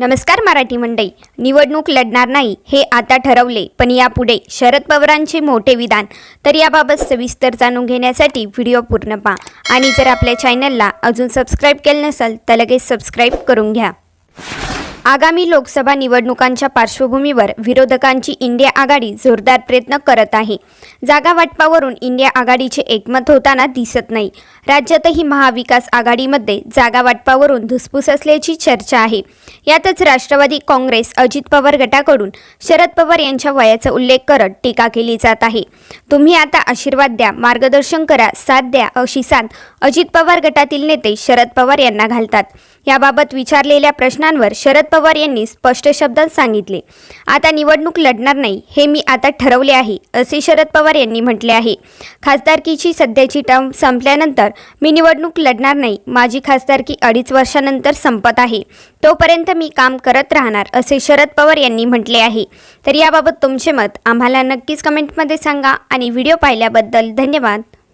नमस्कार मराठी मंडई निवडणूक लढणार नाही हे आता ठरवले. पण यापुढे शरद पवारांचे मोठे विधान. तर याबाबत सविस्तर जाणून घेण्यासाठी व्हिडिओ पूर्ण पहा. आणि जर आपल्या चॅनलला अजून सबस्क्राईब केलं नसेल तर लगेच सबस्क्राईब करून घ्या. आगामी लोकसभा निवडणुकांच्या पार्श्वभूमीवर विरोधकांची इंडिया आघाडी जोरदार प्रयत्न करत आहे. जागा वाटपावरून इंडिया आघाडीचे एकमत होताना दिसत नाही. राज्यातही महाविकास आघाडीमध्ये जागा वाटपावरून धुसफूस असल्याची चर्चा आहे. यातच राष्ट्रवादी काँग्रेस अजित पवार गटाकडून शरद पवार यांच्या वयाचा उल्लेख करत टीका केली जात आहे. तुम्ही आता आशीर्वाद द्या मार्गदर्शन करा साथ द्या अशी साथ अजित पवार गटातील नेते शरद पवार यांना घालतात. याबाबत विचारलेल्या प्रश्नांवर शरद पवार यांनी स्पष्ट शब्दात सांगितले आता निवडणूक लढणार नाही हे मी आता ठरवले आहे असे शरद पवार यांनी म्हटले आहे. खासदारकीची सध्याची टर्म संपल्यानंतर मी निवडणूक लढणार नाही माझी खासदारकी अडीच वर्षानंतर संपत आहे तोपर्यंत मी काम करत राहणार असे शरद पवार यांनी म्हटले आहे. तर याबाबत तुमचे मत आम्हाला नक्कीच कमेंटमध्ये सांगा आणि व्हिडिओ पाहिल्याबद्दल धन्यवाद.